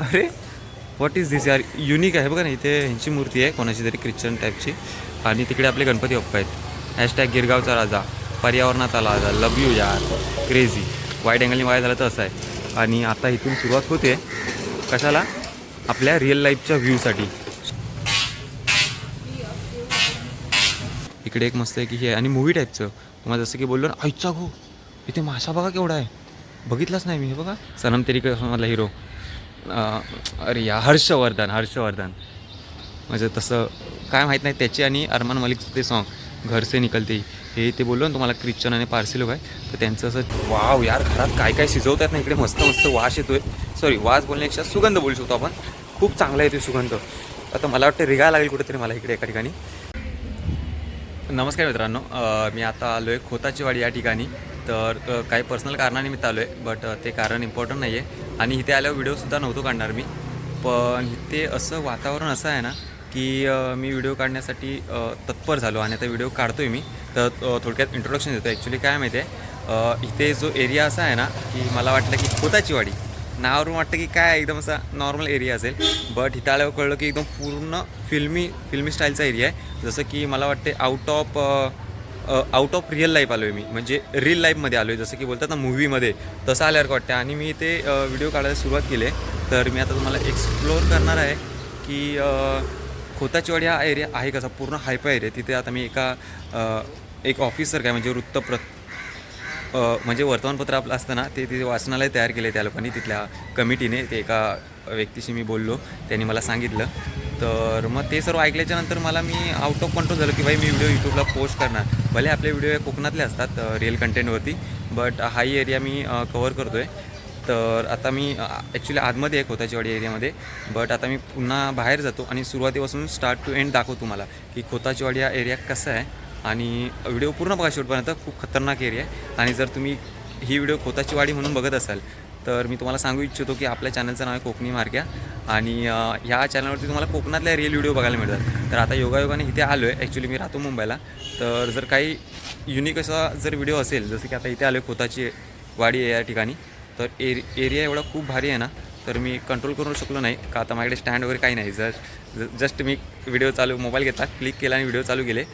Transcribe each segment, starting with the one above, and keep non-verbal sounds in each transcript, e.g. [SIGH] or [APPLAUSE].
अरे what is दिस यार unique आहे बघा ना इथे ह्यांची मूर्ती आहे कोणाची तरी ख्रिश्चन टाईपची आणि तिकडे आपले गणपती बाप्पा आहेत. हॅशटॅग गिरगावचा राजा पर्यावरणाचा राजा लव यू यार. क्रेझी वाईट अँगलनी वाया झालं तर असं आहे. आणि आता इथून सुरुवात होते. कशाला? आपल्या रिअल लाईफच्या व्ह्यूसाठी इकडे एक मस्त आहे की हे आहे. आणि मूवी टाईपचं तुम्हाला जसं की बोललो ना आईचा गो इथे मासा बघा केवढा आहे. बघितलाच नाही मी हे बघा. सनम तेरी मला हिरो अरे या हर्षवर्धन हर्षवर्धन. म्हणजे तसं काय माहीत नाही त्याची आणि अरमान मलिकचं ते सॉन्ग घर से निकलते हे ते बोललो ना तुम्हाला क्रिश्चन आणि पारसी लोक आहे तर त्यांचं असं वाव यार घरात काय काय शिजवतात ना इकडे मस्त मस्त वास येतोय. सॉरी वास बोलण्यापेक्षा सुगंध बोलू शकतो आपण. खूप चांगला येतो सुगंध. आता मला वाटतं रिगायला लागेल कुठेतरी मला इकडे एका ठिकाणी. नमस्कार मित्रांनो मी आता आलो आहे खोताचीवाडी या ठिकाणी. तर काही पर्सनल कारणानिमित्त आलो आहे बट ते कारण इम्पॉर्टंट नाही आहे आणि इथे आल्यावर व्हिडिओसुद्धा नव्हतो काढणार मी. पण इथे असं वातावरण असं आहे ना की मी व्हिडिओ काढण्यासाठी तत्पर झालो आणि आता व्हिडिओ काढतो आहे मी. तर थोडक्यात इंट्रोडक्शन देतो ॲक्च्युली काय माहिती आहे इथे जो एरिया असा आहे ना की मला वाटलं की खोताचीवाडी नावावरून वाटतं की काय एकदम असा नॉर्मल एरिया असेल. बट इथं आल्यावर कळलं की एकदम पूर्ण फिल्मी फिल्मी स्टाईलचा एरिया आहे. जसं की मला वाटते out of out of real life आलो आहे मी. म्हणजे रिअल लाईफमध्ये आलो आहे जसं की बोलतात ना मूवीमध्ये तसं आल्यावर वाटतं आणि मी ते व्हिडिओ काढायला सुरुवात केली. आहे तर मी आता तुम्हाला एक्सप्लोअर करणार आहे की अ, खोताचीवाडी हा एरिया आहे कसा? पूर्ण हायपा एरिया तिथे आता मी एका एक ऑफिसर काय म्हणजे वृत्तप्र म्हणजे वर्तमानपत्र आपलं असतं ना ते तिथे वाचनालय तयार केले त्या लोकांनी. तिथल्या कमिटीने ते एका व्यक्तीशी मी बोललो. त्यांनी मला सांगितलं. तर मग ते सर्व ऐकल्याच्या नंतर मला मी आउट ऑफ कंट्रोल झालो की भाई मी व्हिडिओ यूट्यूबला पोस्ट करणार. भले आपले व्हिडिओ हे कोकणातले असतात रिअल कंटेंटवरती बट हाही एरिया मी कवर करतो आहे तर आता मी ॲक्च्युली आतमध्ये आहे खोताचीवाडी एरियामध्ये बट आता मी पुन्हा बाहेर जातो आणि सुरुवातीपासून स्टार्ट टू एंड दाखवतो तुम्हाला की खोताचीवाडी हा एरिया कसा आहे आणि व्हिडिओ पूर्ण बघा शेवटपर्यंत खूप खतरनाक एरिया आहे. आणि जर तुम्ही ही व्हिडिओ खोताची वाडी म्हणून बघत असाल तर मी तुम्हाला सांगू इच्छितो की आपल्या चॅनलचं नाव आहे कोकणी मार्ग्या. आणि ह्या चॅनलवरती तुम्हाला कोकणातल्या रिअल व्हिडिओ बघायला मिळतात. तर आता योगायोगाने इथे आलो आहे ॲक्च्युली मी राहतो मुंबईला. तर जर काही युनिक असा जर व्हिडिओ असेल जसं की आता इथे आलो आहे खोताची वाडी आहे या ठिकाणी तर एर एरिया एवढा खूप भारी आहे ना तर मी कंट्रोल करू शकलो नाही. का आता माझ्याकडे स्टँड वगैरे काही नाही. जर जस्ट मी व्हिडिओ चालू मोबाईल घेतला क्लिक केला आणि व्हिडिओ चालू केले.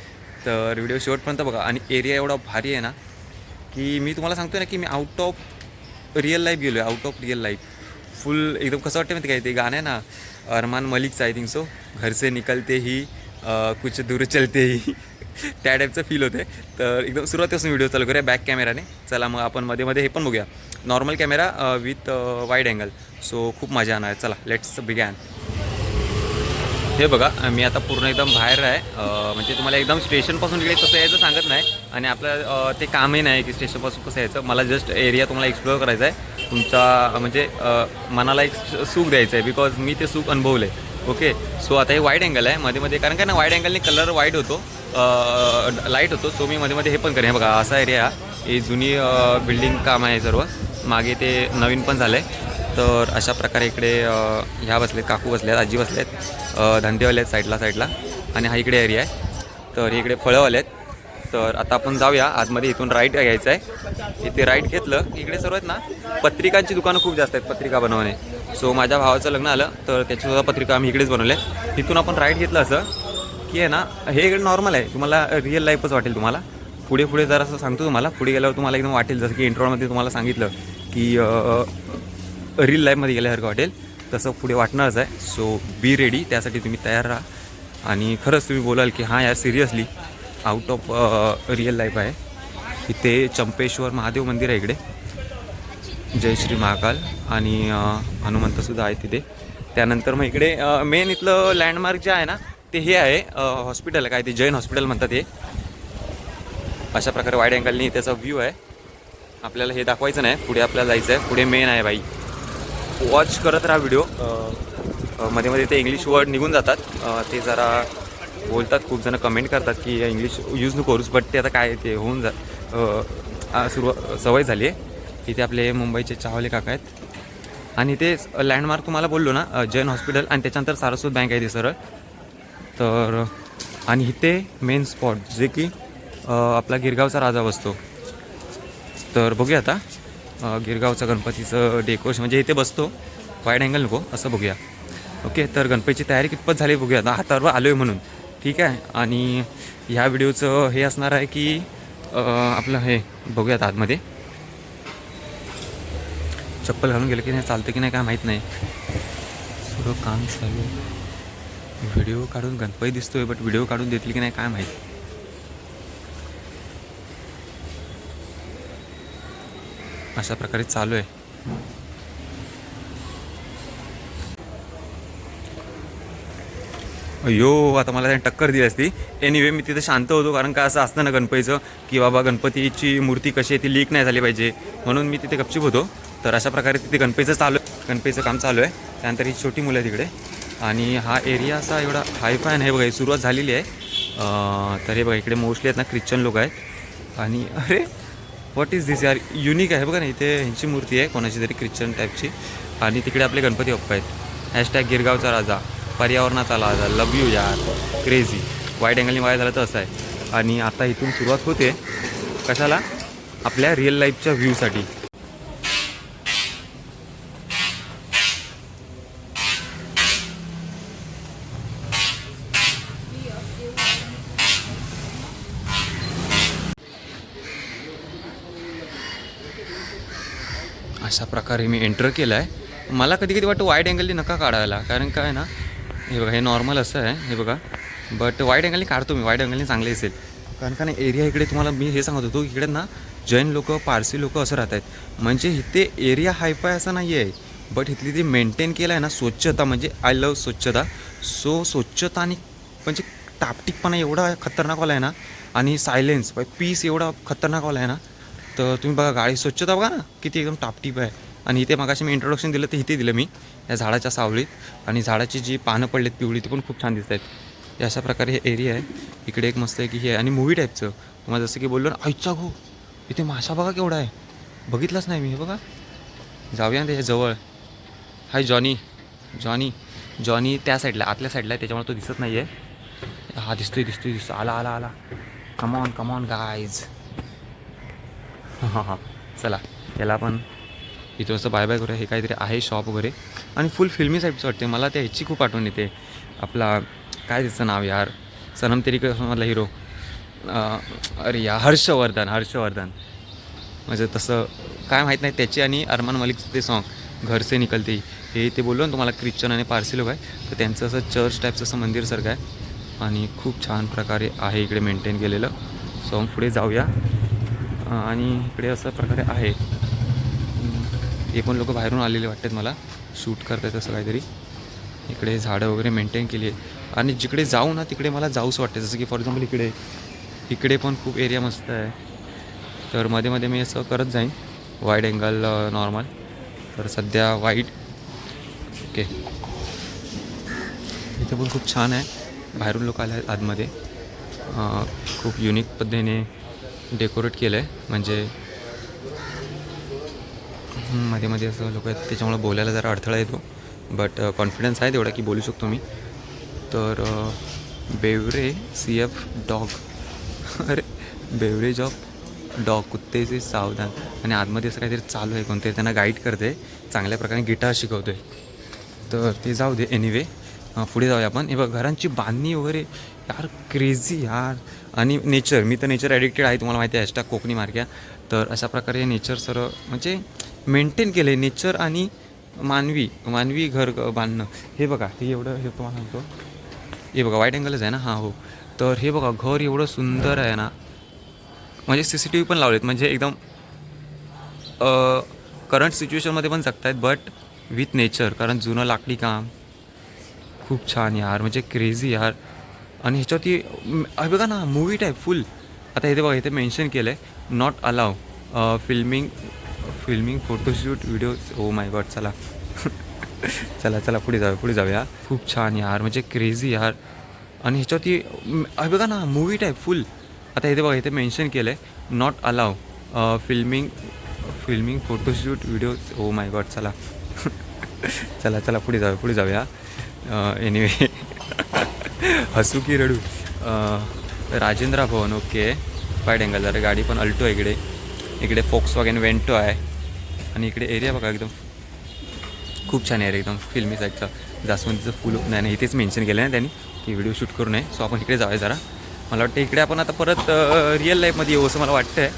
तर व्हिडिओ शेवटपर्यंत बघा. आणि एरिया एवढा भारी आहे ना की मी तुम्हाला सांगतो ना की मी आउट ऑफ रिअल लाईफ गेलो आहे out of real life full एकदम कसं वाटतं माहिती काय ते गाणं आहे ना अरमान मलिकचं आय थिंक सो घरचे निकलते ही कुछ दूर चलते ही [LAUGHS] त्या टाईपचं फील होते तर एकदम सुरुवातीपासून व्हिडिओ चालू करूया बॅक कॅमेराने चला मग आपण मध्ये मध्ये हे पण बघूया. Normal camera with wide angle so खूप मजा येणार आहे. चला लेट्स बिगॅन हे बघा मी आता पूर्ण एकदम बाहेर आहे. म्हणजे तुम्हाला एकदम स्टेशनपासून इकडे कसं यायचं सांगत नाही. आणि आपलं ते कामही नाही की स्टेशनपासून कसं यायचं. मला जस्ट एरिया तुम्हाला एक्सप्लोअर करायचा आहे तुमचा म्हणजे मनाला एक सुख द्यायचं आहे बिकॉज मी ते सुख अनुभवलं आहे ओके सो आता हे वाईट अँगल आहे. मध्ये मध्ये कारण काय ना वाईट अँगलने कलर वाईट होतो. लाइट होतो. सो मी मध्ये मध्ये हे पण करेन. हे बघा असा एरिया ही जुनी बिल्डिंग काम आहे सर्व. मागे ते नवीन पण झालं आहे तर अशा प्रकारे इकडे ह्या बसलेत काकू बसल्यात आजी बसल्यात धंदेवाले आहेत साईडला साईडला. आणि हा इकडे एरिया आहे. तर इकडे फळंवाले आहेत. तर आता आपण जाऊया. आतमध्ये इथून राईट घ्यायचं आहे. इथे राईट घेतलं. की इकडे सर्व आहेत ना पत्रिकांची दुकानं खूप जास्त आहेत पत्रिका बनवणे. सो माझ्या भावाचं लग्न आलं. तर त्याचीसुद्धा पत्रिका आम्ही इकडेच बनवल्या तिथून आपण राईट घेतलं असं की आहे ना हे इकडे नॉर्मल आहे. तुम्हाला रिअल लाईफच वाटेल तुम्हाला. पुढे पुढे जरा असं सांगतो तुम्हाला. पुढे गेल्यावर तुम्हाला एकदम वाटेल. जसं की इंट्रोमध्ये तुम्हाला सांगितलं की रिअल लाईफमध्ये गेल्यासारखं वाटेल तसं पुढे वाटणारच आहे. सो बी रेडी त्यासाठी तुम्ही तयार राहा. आणि खरंच तुम्ही बोलाल की हां यार seriously out of real life आहे. इथे चंपेश्वर महादेव मंदिर आहे इकडे. जय श्री महाकाल. आणि हनुमंतसुद्धा आहे तिथे. त्यानंतर मग इकडे मेन इथलं लँडमार्क जे आहे ना ते हे आहे हॉस्पिटल काय ते जैन हॉस्पिटल म्हणतात हे. अशा प्रकारे वाईड अँगलनी त्याचा व्ह्यू आहे. आपल्याला हे दाखवायचं नाही. पुढे आपल्याला जायचं आहे. पुढे मेन आहे बाई. वॉच करत राहा व्हिडिओमध्ये मध्ये ते इंग्लिश वर्ड निघून जातात. ते जरा बोलतात खूप जण कमेंट करतात की इंग्लिश यूज नको करूस बट ते आता काय ते होऊन जा सुरुवात सवय झाली आहे. इथे आपले मुंबईचे चावले काका आहेत. आणि ते लँडमार्क तुम्हाला बोललो ना जैन हॉस्पिटल आणि त्याच्यानंतर सारस्वत बँक आहे ते सरळ. तर आणि इथे मेन स्पॉट जे की आपला गिरगावचा राजा बसतो. तर बघूया आता. गिरगावचा गणपतीचं डेकोरेशन म्हणजे इथे बसतो. वाईड अँगल नको असं बघूया. ओके तर गणपतीची तयारी कितपत झाली बघूया. आता हातावर आलो आहे म्हणून. ठीक आहे? आणि ह्या व्हिडिओचं हे असणार आहे की आपलं हे बघूयात आतमध्ये. चप्पल घालून गेलं की नाही चालतं की नाही काय माहीत नाही. सगळं काम चालू व्हिडिओ काढून गणपती दिसतोय बट व्हिडिओ काढून देतील की नाही काय माहीत. अशा प्रकारे चालू आहे. अयो आता मला त्याने टक्कर दिली असती. एनिवे मी तिथे शांत होतो कारण का असं असतं ना गणपतीचं की बाबा गणपतीची मूर्ती कशी आहे ती लीक नाही झाली पाहिजे. म्हणून मी तिथे गपचूप होतो. तर अशा प्रकारे तिथे गणपतीचं चालू आहे. गणपतीचं काम चालू आहे. त्यानंतर ही छोटी मुलं आहे तिकडे. आणि हा एरिया असा एवढा हायफाय नाही बघा सुरुवात झालेली आहे. तर हे बघा इकडे मोस्टली आहेत ना ख्रिश्चन लोक आहेत. आणि अरे व्हॉट इज दिस यार युनिक आहे बघा ना इथे ह्यांची मूर्ती आहे कोणाची तरी ख्रिश्चन टाईपची आणि तिकडे आपले गणपती बाप्पा आहेत. हॅशटॅग गिरगावचा राजा पर्यावरणाचा राजा लव यू यार. क्रेझी वाईट अँगलनी वाया झालं तर असं आहे. आणि आता इथून सुरुवात होते कशाला? आपल्या रिअल लाईफच्या व्ह्यूसाठी अशा प्रकारे मी एंटर केलं आहे मला कधी कधी वाटतं वाईड अँगलनी नका काढायला कारण काय ना हे बघा हे नॉर्मल असं आहे हे बघा. बट वाईड अँगलनी काढतो मी वाईड अँगलनी चांगले असेल कारण का नाही एरिया इकडे तुम्हाला मी हे सांगत होतो इकडे ना जैन लोक पारसी लोक असं राहत आहेत. म्हणजे इथे एरिया हायफाय असं नाही आहे बट इथली जी मेंटेन केलं आहे ना स्वच्छता म्हणजे आय लव स्वच्छता. सो स्वच्छता आणि म्हणजे टापटीकपणा एवढा खतरनाक वाला आहे ना आणि सायलेन्स पीस एवढा खतरनाक वाला आहे ना तर तुम्ही बघा गाडी स्वच्छता बघा ना किती एकदम टापटीप आहे. आणि इथे मगाशी मी इंट्रोडक्शन दिलं ते इथे दिलं मी या झाडाच्या सावलीत. आणि झाडाची जी पानं पडलेत पिवळी ती पण खूप छान दिसत आहेत. अशा प्रकारे हे एरिया आहे. इकडे एक मस्त आहे की हे आहे. आणि मूवी टाईपचं तुम्हाला जसं की बोललो ना आईचा गो इथे माशा बघा केवढा आहे. बघितलाच नाही मी हे बघा. जाऊया ना त्याच्याजवळ. हाय जॉनी जॉनी जॉनी त्या साईडला आतल्या साईडला आहे त्याच्यामुळे तो दिसत नाही आहे हा दिसतोय दिसतोय दिसतो आला आला आला. कमॉन कमॉन गायज हां हां. चला याला आपण इथं असं बाय बाय करूया. हे काहीतरी आहे शॉप वगैरे. आणि फुल फिल्मी साईडचं वाटते मला त्या ह्याची खूप आठवण येते. आपला काय त्याचं नाव यार? सनम तेरी मधला हिरो अरे या हर्षवर्धन हर्षवर्धन. म्हणजे तसं काय माहीत नाही त्याची आणि अरमान मलिकचं ते सॉन्ग घर से निकलते. हे ते बोललो ना तुम्हाला ख्रिश्चन आणि पारसी लोक आहे तर त्यांचं असं चर्च टाईपचं असं मंदिरसारखं आहे. आणि खूप छान प्रकारे आहे इकडे मेंटेन केलेलं. सॉन्ग पुढे जाऊया. आणि इकडे असं प्रकारे आहे. हम्म, हे पण लोक बाहेरून आलेले वाटतात मला. शूट करतात असं काहीतरी. इकडे झाडं वगैरे मेंटेन केली आहे आणि जिकडे जाऊ ना तिकडे मला जाऊच वाटते जसं की फॉर एक्झाम्पल इकडे इकडे पण खूप एरिया मस्त आहे. तर मध्ये मध्ये मी असं करत जाईन. वाईड अँगल नॉर्मल तर सध्या वाईट ओके इथे पण खूप छान आहे. बाहेरून लोक आले आहेत आतमध्ये. खूप युनिक पद्धतीने डेकोरेट केलं आहे म्हणजे मध्ये मध्ये असं लोक आहेत त्याच्यामुळे बोलायला जरा अडथळा येतो. बट कॉन्फिडन्स आहे तेवढा की बोलू शकतो मी. तर बेवरे सी एफ डॉग अरे बेवरेज ऑफ डॉग कुत्तेचे सावधान. आणि आतमध्ये असं काहीतरी चालू आहे कोणतरी त्यांना गाईड करते. चांगल्या प्रकारे गिटार शिकवते तर ते जाऊ दे एनिवे पुढे जाऊया आपण. हे बघ घरांची बांधणी वगैरे यार क्रेझी यार. आणि नेचर मी तर नेचर ॲडिक्टेड आहे तुम्हाला माहिती आहे हॅशटॅग कोकणी मार्क्या तर अशा प्रकारे नेचर सर म्हणजे मेंटेन केलं आहे नेचर आणि मानवी मानवी घर बांधणं. हे बघा हे एवढं हे तुम्हाला सांगतो. हे बघा वाईट अँगलच आहे ना? हां हो. तर हे बघा घर एवढं सुंदर आहे ना. म्हणजे सी सी टी व्ही पण लावलेत म्हणजे एकदम करंट सिच्युएशनमध्ये पण जगतायत बट विथ नेचर कारण जुनं लाकडी काम. खूप छान यार म्हणजे क्रेझी यार. आणि ह्याच्यावरती हे बघा ना मूवी टाईप फुल आता इथे बघा इथे मेन्शन केलं आहे not allow filming filming photoshoot video oh my god चला. [LAUGHS] चला चला पुढे जाऊया पुढे जाऊया. खूप छान यार म्हणजे क्रेझी यार. आणि ह्याच्यावरती हे बघा ना मूवी टाईप फुल आता इथे बघा इथे मेन्शन केलं आहे not allow filming filming photoshoot video oh my god चला. [LAUGHS] चला चला पुढे जाऊया पुढे जाऊया. एनिवे [LAUGHS] हसू की रडू. राजेंद्रा राजेंद्र भवन ओके. पाय अँगल जरा गाडी पण अल्टो आहे इकडे. इकडे फोक्स वगैरे वेंटो आहे. आणि इकडे एरिया बघा एकदम. खूप छान आहे एकदम फिल्मी साईडचा जास्वंदीचं फुल नाही नाही इथेच मेन्शन केलं ना त्यांनी की व्हिडिओ शूट करू नये. सो आपण इकडे जाऊया जरा. मला वाटतं इकडे आपण आता परत रिअल लाईफमध्ये येऊ असं मला वाटतं आहे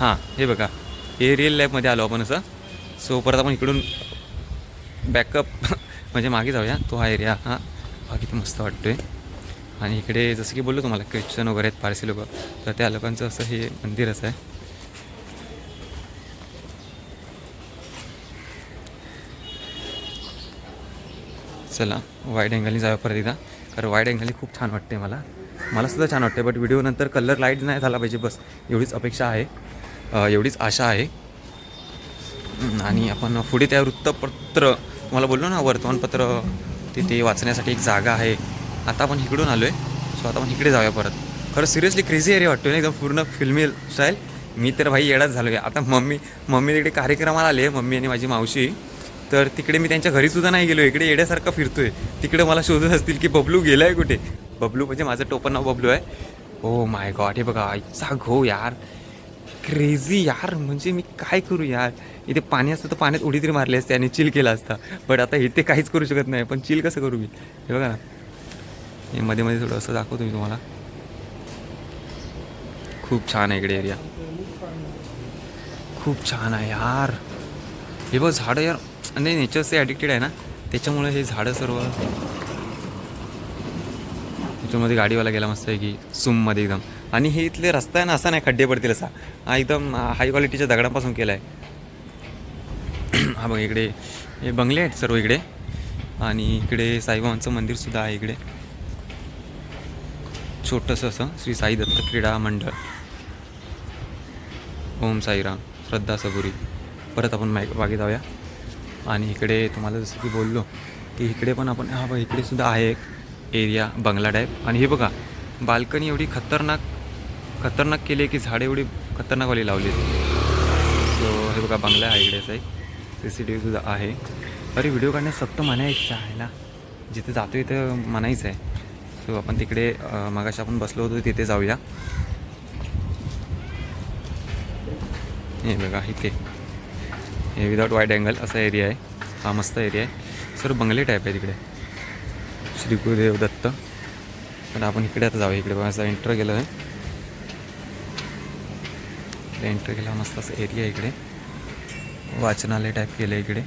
हां हे बघा. हे रिअल लाईफमध्ये आलो आपण असं. सो परत आपण इकडून बॅकअप [LAUGHS] म्हणजे मागे जाऊया. तो हा एरिया हा. बाकी किती मस्त वाटतो आहे आणि इकडे जसं की बोललो तुम्हाला ख्रिश्चन वगैरे आहेत पारसी लोक. तर त्या लोकांचं असं हे मंदिरच आहे. चला वाईड अँगलनी जावं परत एकदा. कारण वाईड अँगलनी खूप छान वाटते मला. मला सुद्धा छान वाटते बट व्हिडिओनंतर कलर लाइट नाही झाला पाहिजे बस. एवढीच अपेक्षा आहे. एवढीच आशा आहे. आणि आपण पुढे त्या वृत्तपत्र मला बोललो ना वर्तमानपत्र तिथे वाचण्यासाठी एक जागा आहे. आता आपण इकडून आलो आहे सो आता आपण इकडे जाऊया परत. खरं सिरियसली क्रेझी एरिया वाटतो ना एकदम पूर्ण फिल्मी स्टाईल मी तर भाई येडाच झालो आहे आता मम्मी मम्मी तिकडे कार्यक्रमाला आले मम्मी आणि माझी मावशी. तर तिकडे मी त्यांच्या घरीसुद्धा नाही गेलो इकडे येड्यासारखा फिरतोय. तिकडे मला शोधत असतील की बबलू गेला आहे कुठे? बबलू म्हणजे माझं टोपण नाव बबलू आहे. ओ माय गॉड हे बघा आईचा घो यार. क्रेझी यार म्हणजे मी काय करू यार? इथे पाणी असतं तर पाण्यात उडी तरी मारली असते आणि चिल केला असता. बट आता इथे काहीच करू शकत नाही. पण चिल कसं करू मी? हे बघा ना. हे मध्ये मध्ये थोडं असं दाखवतो मी तुम्हाला. खूप छान आहे इकडे एरिया खूप छान आहे यार. हे बघ झाडं यार. नाही नेचरचे ॲडिक्टेड आहे ना? त्याच्यामुळे हे झाडं सर्व. त्याच्यामध्ये गाडीवाला गेला मस्त आहे की सुममध्ये एकदम. आणि हे इथले रस्ता आहे ना असा नाही खड्डे पडतील असा. हा एकदम हाय क्वालिटीच्या दगडापासून केला आहे हा बघ इकडे हे बंगले आहेत सर्व इकडे. आणि इकडे साईबाबांचं मंदिरसुद्धा आहे इकडे. छोटंसं असं श्री साई दत्त क्रीडा मंडळ. ओम साईराम. श्रद्धा सबुरी. परत आपण माग मागे जाऊया. आणि इकडे तुम्हाला जसं की बोललो की इकडे पण आपण हा बघ इकडे सुद्धा आहे एक एरिया बंगला टाईप. आणि हे बघा बाल्कनी एवढी खतरनाक खतरनाक केली आहे की झाडं एवढी खतरनाकवाली लावली सो हे बघा बंगला आहे इकडे असा एक सी सी टी व्हीसुद्धा आहे. अरे व्हिडिओ काढण्यास सक्त म्हणायचं आहे ना? जिथे जातो इथं म्हणायचं आहे. सो आपण तिकडे मागाशी आपण बसलो होतो तिथे जाऊया. हे बघा इथे. हे विदाउट वाईट अँगल असा एरिया आहे. हा मस्त एरिया आहे. सर बंगले टाईप आहे तिकडे. श्री गुरुदेव दत्त. पण आपण इकडे आता जाऊया. इकडे बघा एंटर केलं आहे. एंटर केला मस्त असा एरिया आहे इकडे. वाचनालय टाईप केलं आहे इकडे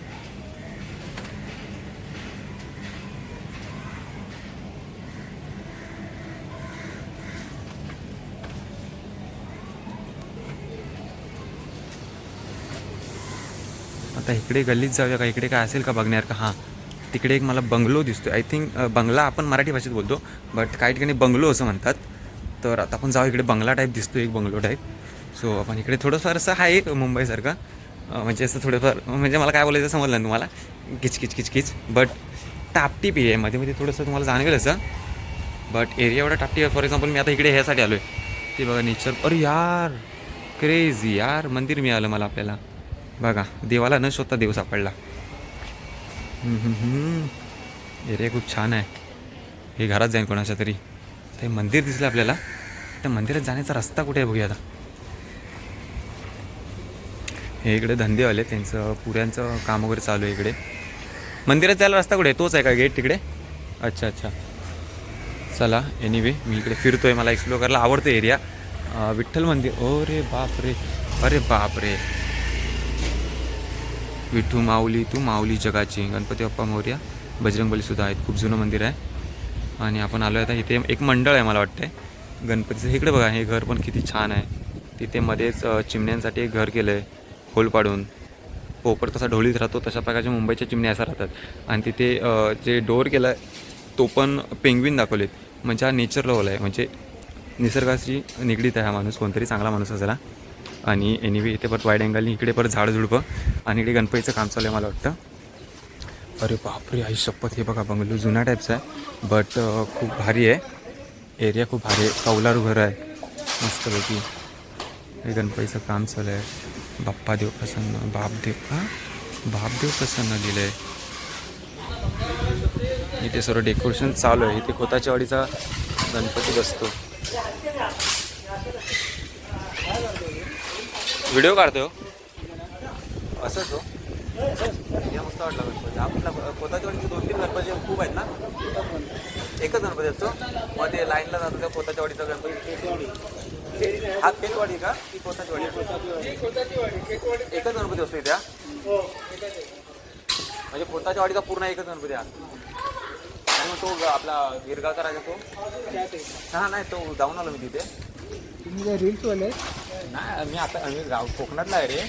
आता इकडे गल्लीत जाऊया का? इकडे काय असेल का बघण्यासारखं? हां. तिकडे एक मला बंगलो दिसतो आय थिंक बंगला आपण मराठी भाषेत बोलतो बट काही ठिकाणी बंगलो असं म्हणतात. तर आता आपण जाऊ इकडे. बंगला टाईप दिसतो एक बंगलो टाईप सो आपण इकडे थोडंफार असं आहे मुंबईसारखं. म्हणजे असं थोडंफार म्हणजे मला काय बोलायचं समजलं नाही तुम्हाला. किचकिच किचकिच बट टापटीप आहे. मध्ये मध्ये थोडंसं तुम्हाला जाणवेल असं. बट एरिया एवढा टापटी फॉर एक्झाम्पल मी आता इकडे ह्यासाठी आलो आहे ते बघा नेचर अरे यार क्रेझी यार. मंदिर मिळालं मला आपल्याला. बघा देवाला न शोधता देव सापडला. एरिया खूप छान आहे. हे घरात जाईन कोणाच्या तरी. ते मंदिर दिसलं आपल्याला. त्या मंदिरात जाण्याचा रस्ता कुठे आहे बघूया आता. हे इकडे धंदेवाले त्यांचं पुऱ्यांचं काम वगैरे चालू आहे इकडे. मंदिरात जायला रस्ता कुठे आहे? तोच आहे का गेट तिकडे? अच्छा अच्छा. चला एनिवे मी इकडे फिरतोय. मला एक्सप्लोअर करायला आवडतं एरिया विठ्ठल मंदिर. ओ रे बाप रे अरे बाप रे विठू माऊली तू माऊली जगाची. गणपती बाप्पा मोर्या बजरंगबलीसुद्धा आहेत. खूप जुनं मंदिर आहे. आणि आपण आलो आहे आता इथे. एक मंडळ आहे मला वाटतं गणपतीचं इकडे बघा हे घर पण किती छान आहे. तिथे मध्येच चिमण्यांसाठी एक घर केलं आहे होल पाडून. पोपट कसा ढोलीत राहतो तशा प्रकारच्या मुंबईच्या चिमण्या असा राहतात. आणि तिथे जे डोअर केला आहे तो पण पेंग्विन दाखवलेत. म्हणजे हा नेचर लवल आहे. म्हणजे निसर्गाशी निगडीत आहे हा माणूस. कोणतरी चांगला माणूस असायला आणि एनिवे इथे परत वाईड अँगलनी इकडे परत झाड झुडपं आणि इकडे गणपतीचं काम चालू आहे मला वाटतं. अरे बापरे आई शपथ हे बघा बंगलो जुना टाईपचा आहे बट खूप भारी आहे. एरिया खूप भारी आहे. कौलारू घर आहे. मस्तपैकी. हे गणपतीचं काम चालू आहे. बाप्पा देव प्रसन्न बापदेव हा? बापदेव प्रसन्न दिलं आहे इथे सर्व डेकोरेशन चालू आहे. इथे खोताच्या वाडीचा गणपती बसतो. व्हिडिओ काढतो हो. असंच हो. या मस्त वाटला गणपती. आपला पोताच्यावाडीचे दोन तीन गणपती खूप आहेत ना? एकच गणपती असतो. मग ते लाईनला जातो त्या पोताच्यावाडीचा गणपती. हा पेटवाडी का? की पोताच्यावाडी एकच गणपती असतो त्या म्हणजे पोताच्या वाडीचा पूर्ण एकच गणपती हा आणि मग तो आपला गिरगावचा राजा तो. हा नाही तो जाऊन आलो मी तिथे. तुम्ही काय रील्स वाले नाही मी आता मी गाव कोकणातला आहे रे.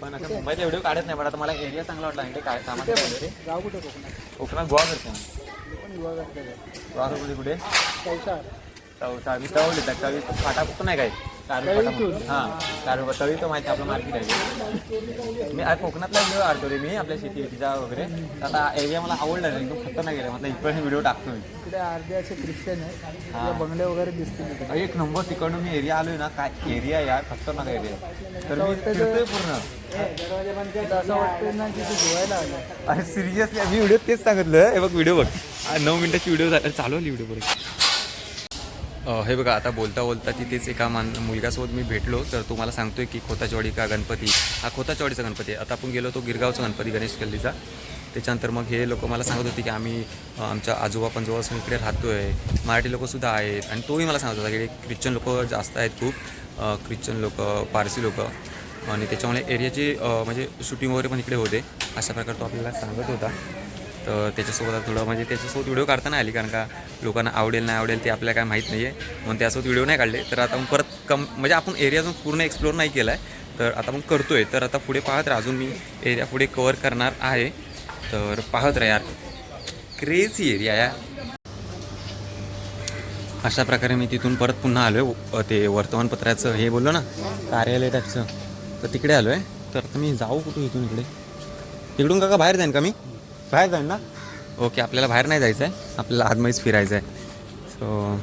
पण आता मुंबईचा व्हिडिओ काढत नाही पण आता मला एरिया चांगला वाटला आणि ते काय सामान काय रे? गाव कुठे कोकणात? कोकणात गोवा करते मी पण युवा करते गोवा कुठे कुठे? चौसा चौसा मी तवली तर तवी फाटा कुठं नाही काय? फाटा तळीतून? हां कारवी तवी तर माहिती आपलं मार्केट आहे. मी आज कोकणातला व्हिडिओ काढतो रे मी आपल्या शेती तिचा वगैरे. तर आता एरिया मला आवडला नाही एकदम खतरनाक गेला म्हटलं इकडे व्हिडिओ टाकतो मी इकडे अर्धे असे ख्रिश्चन आहेत. हा. तिकडे बंगले वगैरे दिसतील इकडे एक नंबर तिकडून मी एरिया आलोय ना काय एरिया यार खतरनाक एरिया तर मी वाटतं फिरतोय पूर्ण. तिथं असं वाटतं ना की ते धुवायला आलं अरे सिरियसली मी व्हिडिओ तेच सांगितलं. हे बघ व्हिडिओ बघ. आ, नऊ मिनिटाची व्हिडिओ झाली. चालू आली व्हिडिओ बरोबर हे बघा आता बोलता बोलता तिथेच एका मान मुलगासोबत मी भेटलो. तर तुम्हाला सांगतोय की खोताचवाडी का गणपती हा खोताचवाडीचा गणपती आहे. आता आपण गेलो तो गिरगावचा गणपती गणेश गल्लीचा. त्याच्यानंतर मग हे लोक मला सांगत होते की आम्ही आमच्या आजोबा पंजोबापासून इकडे राहतो आहे मराठी लोकसुद्धा आहेत. आणि तोही मला सांगत होता की ख्रिश्चन लोक जास्त आहेत खूप. ख्रिश्चन लोक पारसी लोक. आणि त्याच्यामुळे एरियाची म्हणजे शूटिंग वगैरे पण इकडे होते. अशा प्रकारे तो आपल्याला सांगत होता. तर त्याच्यासोबत थोडं म्हणजे त्याच्यासोबत व्हिडिओ काढता नाही आली कारण का लोकांना आवडेल नाही आवडेल ते आपल्याला काय माहीत नाही आहे म्हणून त्यासोबत व्हिडिओ नाही काढले. तर आता मग परत कम म्हणजे आपण एरिया अजून पूर्ण एक्सप्लोर नाही केला आहे तर आता आपण करतो आहे तर आता पुढे पाहत तर अजून मी एरिया पुढे कवर करणार आहे. तर पाहत राहा यार. क्रेझी एरिया यार. अशा प्रकारे मी तिथून परत पुन्हा आलो आहे ते वर्तमानपत्राचं हे बोललो ना कार्यालय टाईपचं तर तिकडे आलो आहे तर आता मी जाऊ कुठून इथून इकडे? तिकडून काका बाहेर जाईन का मी? बाहेर जाईन ना? ओके आपल्याला बाहेर नाही जायचं आहे आपल्याला आतमध्येच फिरायचं आहे सो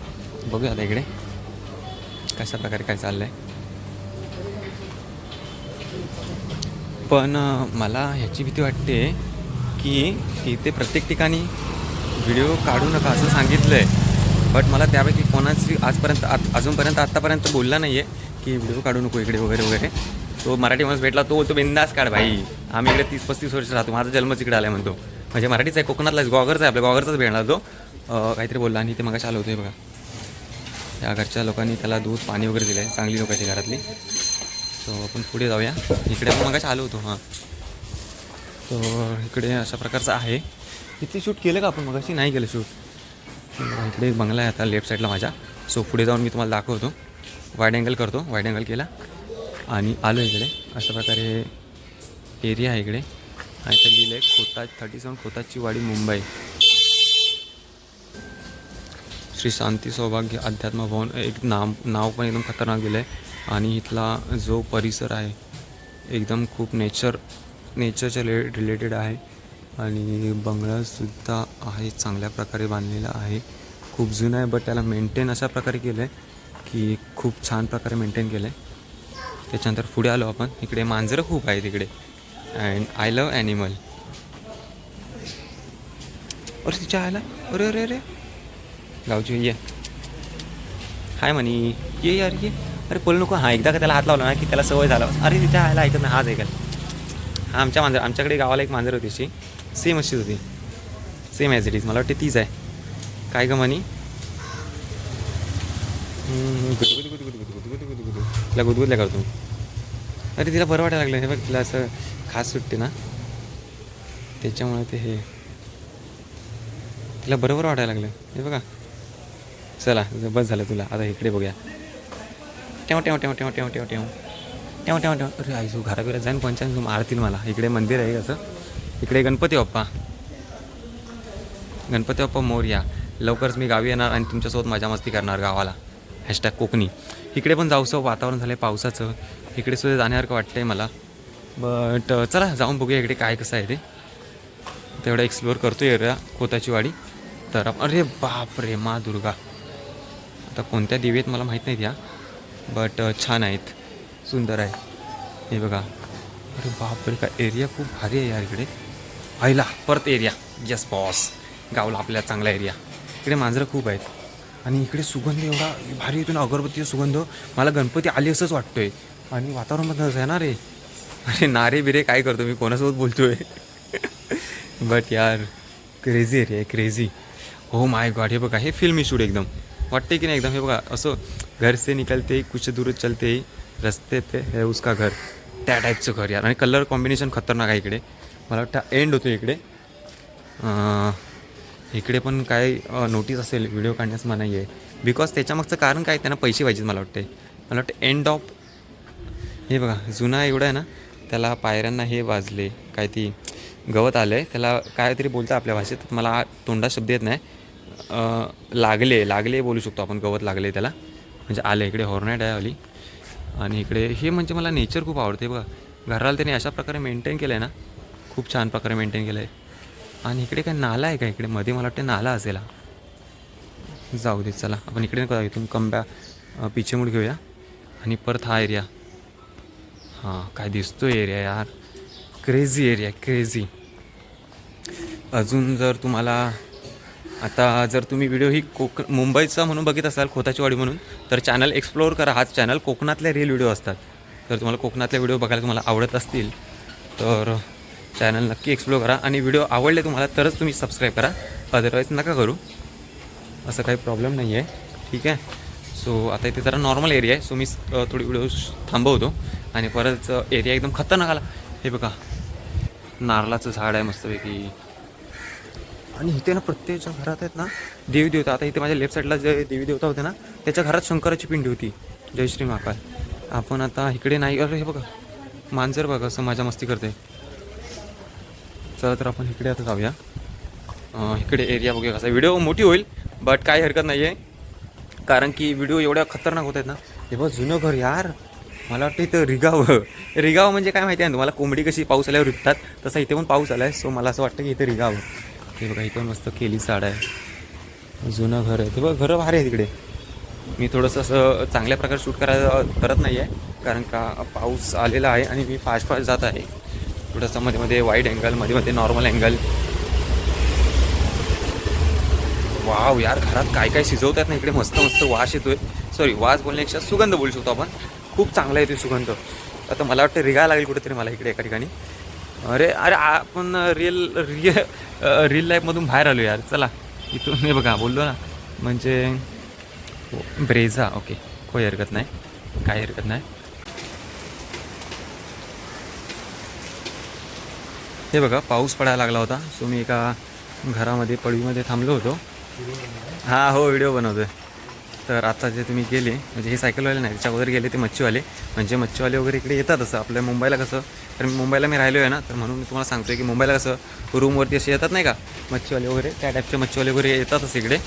बघूया आता इकडे. कशा प्रकारे काय चाललं आहे पण मला ह्याची भीती वाटते. की इथे प्रत्येक ठिकाणी व्हिडिओ काढू नका असं सांगितलं आहे बट मला त्यापैकी कोणाची आजपर्यंत आत अजूनपर्यंत आत्तापर्यंत बोलला नाही आहे की व्हिडिओ काढू नको इकडे वगैरे वगैरे. तो मराठी माणूस भेटला तो बोलतो बिंदास काढ भाई. आम्ही इकडे तीस पस्तीस वर्ष राहतो. माझा जन्मच इकडे आला आहे म्हणतो. म्हणजे मराठीचा आहे कोकणातलाच गॉगरचा आहे आपल्या गॉगरचाच भेटला तो. काहीतरी बोलला आणि ते मग आलो होतं बघा. या घरच्या लोकांनी त्याला दूध पाणी वगैरे दिलं आहे चांगली लोक आहे घरातली. सो आपण पुढे जाऊया. इकडे पण मगाशी आलो होतो हां. तर इकडे अशा प्रकारचं आहे. इथे शूट केलं का आपण मगाशी? नाही केलं शूट. इकडे एक बंगला आहे आता लेफ्ट साईडला माझ्या. सो पुढे जाऊन मी तुम्हाला दाखवतो. वाईड अँगल करतो. वाईड अँगल केला. आणि आलो इकडे. अशा प्रकारे एरिया आहे इकडे. आणि इथं लिहिलं आहे खोता थर्टी सेवन खोताची वाडी मुंबई. श्री शांती सौभाग्य अध्यात्म भवन. एक नाम नाव पण एकदम खतरनाक दिलं आहे आणि इथला जो परिसर आहे एकदम खूप नेचर नेचरच्या रिले रिलेटेड आहे. आणि बंगलासुद्धा आहे चांगल्या प्रकारे बांधलेला आहे. खूप जुनं आहे बट त्याला मेंटेन अशा प्रकारे केलं आहे की खूप छान प्रकारे मेंटेन केलं आहे त्याच्यानंतर पुढे आलो आपण. इकडे मांजरं खूप आहे तिकडे अँड आय लव ॲनिमल अरे तिच्या आयला अरे अरे अरे. गावची ये. हाय म्हणी ये यार ये. अरे बोल नको. हा एकदा का त्याला हात लावला ना की त्याला सवय झाला. अरे तिच्या आयला ऐकत नाही. हाच ऐकायला आमच्या मांजर आमच्याकडे गावाला एक मांजर होती अशी. सेम अशीच होती. सेम ॲज इट इज मला वाटते तीच आहे. काय ग म्हणी? तिला गुदगुदल्या करतो. अरे तिला बरं वाटायला लागलं. हे बघ तिला असं खास सुटते ना. त्याच्यामुळे ते हे. तिला बरोबर वाटायला लागलं. हे बघा. चला बस झालं तुला. आता इकडे बघूया. टेव टेव टेव टेव टेव टेव टेव. टेव टेव टेव अरे आई तू घराबिरात जाईन पंचायत मारतील मला. इकडे मंदिर आहे असं. इकडे गणपती बाप्पा. गणपती बाप्पा मोर्या लवकरच मी गावी येणार आणि तुमच्यासोबत मजा मस्ती करणार गावाला. हॅशटॅग कोकणी. इकडे पण जाऊसं हो. वातावरण झालं आहे पावसाचं. इकडे सुद्धा जाण्यासारखं वाटतं आहे मला बट चला जाऊन बघूया इकडे काय कसं आहे ते. तेवढं एक्सप्लोअर करतो एरिया खोताची वाडी. तर अरे बाप रे मा दुर्गा. आता कोणत्या देवी आहेत मला माहीत नाहीत या. बट छान आहेत. सुंदर आहे. हे बघा. अरे बाप रे का एरिया खूप भारी आहे यार इकडे. आईला परत एरिया यस बॉस गावला आपल्या चांगला एरिया इकडे मांजरं खूप आहेत. आणि इकडे सुगंध एवढा भारी येतो ना अगरबत्तीचा सुगंध. मला गणपती आले असंच वाटतोय. आणि वातावरण आहे ना रे. अरे नारे बिरे काय करतो मी? कोणासोबत बोलतोय? बट यार क्रेझी एरिया आहे क्रेझी हो माय गॉड हे बघा हे फिल्मी शूट एकदम. वाटते की नाही एकदम? हे बघा असं घर से निकलते कुछ दूर चलते. रस्ते पे है उसका घर. त्या टाईपचं घर यार. आणि कलर कॉम्बिनेशन खतरनाक आहे इकडे. मला वाटतं एंड होतो इकडे. इकडे पण काय नोटीस असेल. व्हिडिओ काढण्यास मनाई आहे बिकॉज त्याच्यामागचं कारण काय त्यांना पैसे पाहिजेत मला वाटते मला वाटतं एंड ऑफ हे बघा जुना एवढा आहे ना त्याला पायऱ्यांना हे वाजले. काय ती गवत आलं आहे त्याला काहीतरी बोलतं आपल्या भाषेत. मला तोंडा शब्द येत नाही. लागले. लागले बोलू शकतो आपण. गवत लागले त्याला. म्हणजे आलं इकडे हॉर्नेट आहे आली आणि इकडे हे म्हणजे मला नेचर खूप आवडते बघा. घराला त्याने अशा प्रकारे मेंटेन केलं आहे ना खूप छान प्रकारे मेंटेन केलं आहे आणि इकडे काय नाला आहे का इकडे? मध्ये मला वाटतं नाला असेल हा. जाऊ दे चला. आपण इकडे नको जाऊ, इथून कंब्या पिछेमूड घेऊया. आणि परत हा एरिया हां काय दिसतो एरिया यार. क्रेझी एरिया क्रेझी अजून जर तुम्हाला आता जर तुम्ही व्हिडिओ ही कोक मुंबईचा म्हणून बघित असाल खोताची वाडी म्हणून तर चॅनल एक्सप्लोअर करा. हाच चॅनल कोकणातले रील व्हिडिओ असतात. तर तुम्हाला कोकणातले व्हिडिओ बघायला तुम्हाला आवडत असतील तर चॅनल नक्की एक्सप्लोअर करा. आणि व्हिडिओ आवडले तुम्हाला तरच तुम्ही सबस्क्राईब करा. अदरवाईज नका करू. असं काही प्रॉब्लेम नाही आहे ठीक आहे? सो आता इथे जरा नॉर्मल एरिया आहे. सो मी थोडी व्हिडिओ थांबवतो. आणि परत एरिया एकदम खतरनाक आला. हे बघा. नारळाचं झाड आहे मस्तपैकी. आणि इथे ना प्रत्येकच्या घरात आहेत ना देवी देवता आता इथे माझ्या लेफ्ट साईडला जे देवी देवता होते ना त्याच्या घरात शंकराची पिंडी होती. जय श्री महाकाल. आपण आता इकडे नाही अरे हे बघा मांजर बघा असं माझ्या मस्ती करते. चला तर आपण इकडे आता जाऊया. इकडे एरिया बघूया कसा व्हिडिओ मोठी होईल बट काही हरकत नाही आहे कारण की व्हिडिओ एवढ्या खतरनाक होत आहेत ना. हे बघ जुनं घर यार. मला वाटतं इथं रिगाव. रिगाव म्हणजे काय माहिती आहे? ना तुम्हाला कोंबडी कशी पाऊस आल्यावर रिपतात तसा इथे पण पाऊस आला आहे सो मला असं वाटतं की इथे रिगाव. हे बघा इथं मस्त केली साड आहे. जुनं घर आहे. ते बघ घरं भारी आहे तिकडे मी थोडंसं असं चांगल्या प्रकारे शूट करायला करत नाही आहे कारण का पाऊस आलेला आहे आणि मी फास्ट फास्ट जात आहे. थोडंसं मध्ये मध्ये वाईड अँगलमध्ये मध्ये नॉर्मल अँगल वाव यार घरात काय काय शिजवतात ना इकडे? मस्त मस्त वास येतोय. सॉरी वास बोलण्यापेक्षा सुगंध बोलू शकतो आपण. खूप चांगला येतोय सुगंध. आता मला वाटतं रिगा लागेल कुठेतरी मला इकडे एका ठिकाणी. अरे अरे आपण रिअल रिअल रिअल लाईफमधून बाहेर आलो यार. चला इथून हे बघा बोललो ना. म्हणजे हो, ब्रेझा ओके. काही हरकत नाही. काही हरकत नाही. हे बघा पाऊस पडायला लागला होता. सो मी एका घरामध्ये पडवीमध्ये थांबलो होतो. हां हो व्हिडिओ बनवतोय. तर आता जे तुम्ही गेले म्हणजे हे सायकलवाले नाही त्याच्या अगोदर गेले ते मच्छीवाले. म्हणजे मच्छीवाले वगैरे इकडे येतात असं आपल्या मुंबईला कसं तर मी मुंबईला मी राहिलो आहे ना तर म्हणून मी तुम्हाला सांगतोय की मुंबईला कसं रूमवरती असे येतात नाही का मच्छीवाले वगैरे त्या टाईपचे मच्छीवाले वगैरे येतातच इकडे.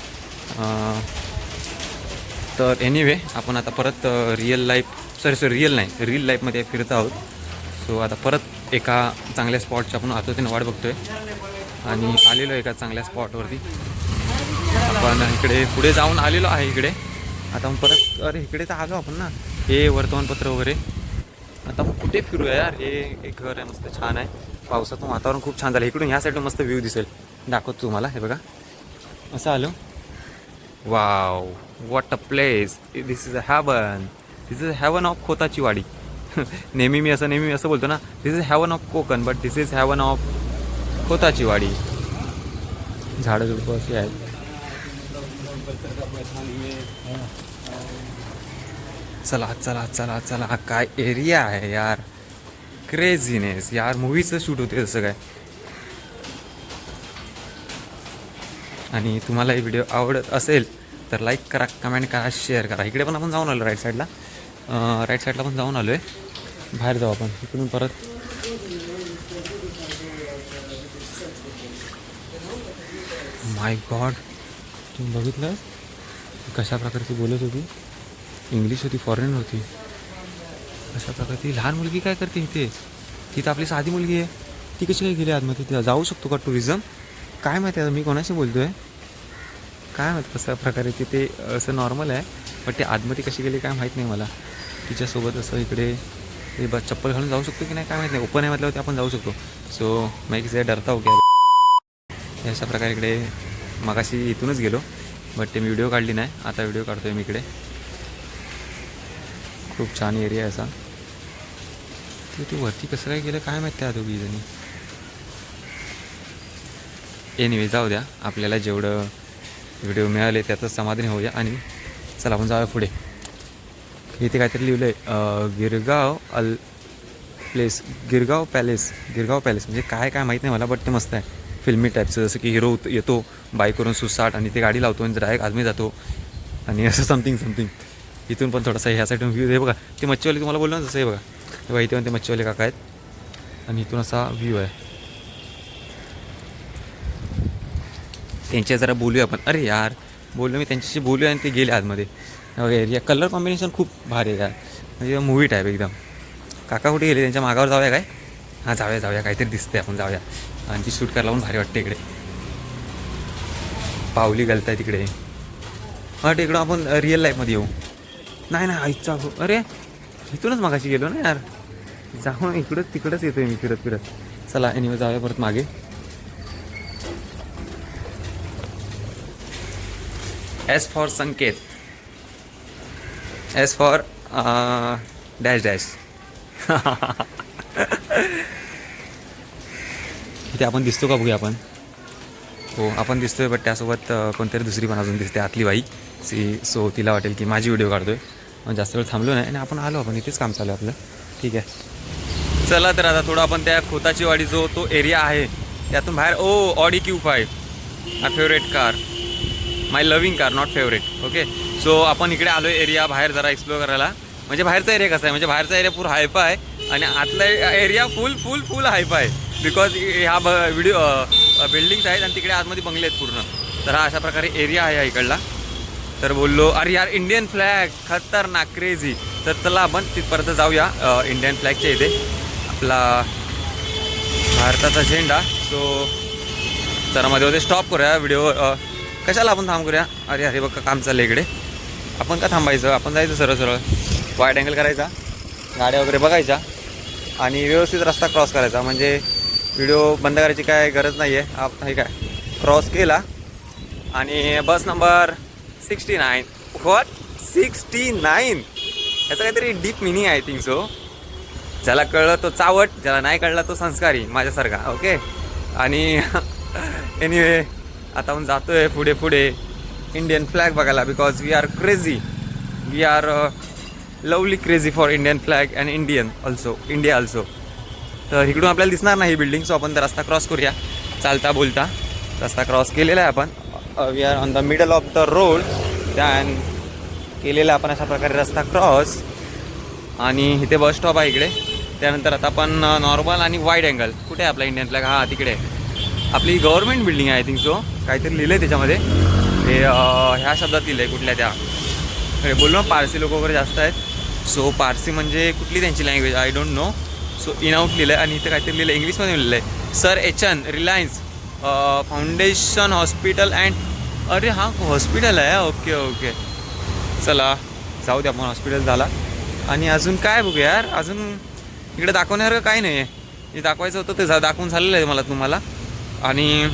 तर एनिवे आपण आता परत real life sorry sorry real नाही रिअल लाईफमध्ये फिरत आहोत. सो आता परत एका चांगल्या स्पॉटची आपण आतोतीने वाट बघतोय. आणि आलेलो आहे एका चांगल्या स्पॉटवरती आपण इकडे पुढे जाऊन आलेलो आहे इकडे. आता मग परत अरे इकडे तर आलो आपण ना. हे वर्तमानपत्र वगैरे. आता मग कुठे फिरूया यार? हे एक घर आहे मस्त छान आहे. पावसाचं वातावरण खूप छान झालं इकडून ह्या साईडून मस्त व्ह्यू दिसेल. दाखवतो तुम्हाला हे बघा. असं आलो. Wow what a place this is a heaven this is heaven of Khotachi Wadi नेहमी मी असं नेहमी असं बोलतो ना. This is heaven of Konkan but this is heaven of Khotachi Wadi झाडं झुडपं अशी आहेत. चला चला चला चला. काय एरिया आहे यार? क्रेझीनेस यार मूवीचं शूट होते तसं काय? आणि तुम्हाला हे व्हिडिओ आवडत असेल तर लाईक करा कमेंट करा शेअर करा. इकडे पण आपण जाऊन आलो राईट साईडला राईट साईडला पण जाऊन आलो आहे बाहेर जाऊ आपण. इकडून परत. माय गॉड तुम्ही बघितलं? कशा प्रकारे बोलत होती? इंग्लिश होती फॉरेन होती. अशा प्रकारे ती लहान मुलगी काय करते इथे? ती तर आपली साधी मुलगी आहे. ती कशी काय गेली आतमध्ये? तिथं जाऊ शकतो का टुरिझम काय माहिती आता मी कोणाशी बोलतो आहे काय माहिती कशा प्रकारे तिथे असं नॉर्मल आहे. बट ते आतमध्ये कशी गेली काय माहीत नाही मला. तिच्यासोबत असं इकडे ते बस चप्पल घालून जाऊ शकतो की नाही काय माहीत नाही. ओपन आहे म्हटल्यावरती आपण जाऊ शकतो. सो मैं किसी डरता ओके अशा प्रकारे इकडे मगाशी इथूनच गेलो. बट ते मी व्हिडिओ काढली नाही. आता व्हिडिओ काढतो आहे मी इकडे. खूप छान एरिया आहे असा. ते तू वरती कसं काय गेलं काय माहिती त्या दोघी जणी? एनिवे जाऊ द्या. आपल्याला जेवढं व्हिडिओ मिळाले त्याचं समाधान होऊया आणि चला आपण जाऊया पुढे. इथे काहीतरी लिहिलं आहे गिरगाव अल place Girgaon palace Girgaon palace म्हणजे काय काय माहीत नाही मला बट ते मस्त आहे. फिल्मी टाईपचं जसं की हिरो येतो बाईकवरून सुसाट आणि ते गाडी लावतो आणि डायरेक्ट आदमी जातो. आणि असं समथिंग समथिंग इथून पण थोडासा ह्या साईडून व्ह्यू हे बघा ते मच्छीवाले तुम्हाला बोललो ना जसं हे बघा. हे बघा इथे पण ते मच्छीवाले काका आहेत. आणि इथून असा व्ह्यू आहे. त्यांच्या जरा बोलूया आपण. अरे यार बोललो मी त्यांच्याशी बोलूया आणि ते गेले आतमध्ये. वगैरे या कलर कॉम्बिनेशन खूप भारी आहे यार म्हणजे मूवी टाईप एकदम. काका कुठे गेले? त्यांच्या मागावर जाऊया काय? हां जाऊया जाऊया. काहीतरी दिसतंय आपण जाऊया. आणि ती शूट करायला पण भारी वाटते इकडे. पावली घालताय तिकडे. हा इकडं आपण रिअल लाईफमध्ये येऊ. नाही नाही आईचा हो अरे इथूनच मागाशी गेलो ना यार. जाऊन इकडंच तिकडंच येतोय मी फिरत फिरत. चला एनिवे जाऊया परत मागे. S for Sanket. S for dash dash इथे आपण दिसतो का बघूया आपण? हो आपण दिसतोय बट त्यासोबत कोणतरी दुसरी पण अजून दिसते आतली बाई. सी सो तिला वाटेल की माझी व्हिडिओ काढतोय. मग जास्त वेळ थांबलो नाही आणि आपण आलो आपण इथेच काम चालू आहे आपलं. ठीक आहे. चला तर आता थोडं आपण त्या खोताची वाडी जो तो एरिया आहे त्यातून बाहेर ओ Audi Q five my favourite car my loving car not favourite okay so आपण इकडे आलो एरिया बाहेर जरा एक्सप्लोअर करायला. म्हणजे बाहेरचा एरिया कसा आहे? म्हणजे बाहेरचा एरिया पूर हायफा आहे. आणि आतला area full full full hype आहे. बिकॉज ह्या ब व्हिडिओ बिल्डिंग्स आहेत आणि तिकडे आतमध्ये बंगले आहेत पूर्ण. तर हा अशा प्रकारे एरिया आहे हा इकडला. तर बोललो अरे यार इंडियन फ्लॅग खतरनाक क्रेझी तर चला आपण तिथपर्यंत जाऊया इंडियन फ्लॅगच्या इथे. आपला भारताचा झेंडा. सो तर मध्ये होते स्टॉप करूया व्हिडिओ कशाला आपण थांब करूया? अरे अरे बघ काम चाललं इकडे. आपण का थांबायचं? आपण जायचं सरळ सरळ. वाईट अँगल करायचा. गाड्या वगैरे बघायच्या. आणि व्यवस्थित रस्ता क्रॉस करायचा. म्हणजे व्हिडिओ बंद करायची काय गरज नाही आहे आपण हे काय? क्रॉस केला. आणि bus number sixty nine what sixty nine याचं काहीतरी डीप मिनिंग आहे थिंक सो ज्याला कळलं तो चावट ज्याला नाही कळला तो संस्कारी माझ्यासारखा ओके आणि एनिवे आता आपण जातोय पुढे पुढे इंडियन फ्लॅग बघायला because we are crazy we are lovely crazy for Indian flag and Indian also India also तर इकडून आपल्याला दिसणार नाही बिल्डिंग सो आपण तर रस्ता क्रॉस करूया. चालता बोलता रस्ता क्रॉस केलेला आहे आपण. We are on the middle of the road त्यान केलेला आपण अशा प्रकारे रस्ता क्रॉस आणि इथे बस स्टॉप आहे इकडे. त्यानंतर आता आपण uh, नॉर्मल आणि वाईड अँगल कुठे आहे आपला इंडियन फ्लॅग हा तिकडे. आपली गव्हर्नमेंट बिल्डिंग आहे आय थिंक सो काहीतरी लिहिलं आहे त्याच्यामध्ये. हे uh, ह्या शब्दात लिहिलं आहे कुठल्या त्या. बोललो ना पारसी लोक वगैरे जास्त आहेत. सो पारसी म्हणजे कुठली त्यांची language I don't know so in out लिहिलं आहे आणि इथे काहीतरी लिहिलं आहे इंग्लिशमध्ये लिहिलं आहे sir H N Reliance Foundation hospital and अरे हा हॉस्पिटल आहे? ओके ओके चला जाऊ दे आपण हॉस्पिटल झाला. आणि अजून काय बघूया यार? अजून इकडे दाखवण्यासारखं काही नाही आहे जे दाखवायचं होतं ते झा दाखवून झालेलं आहे मला तुम्हाला. आणि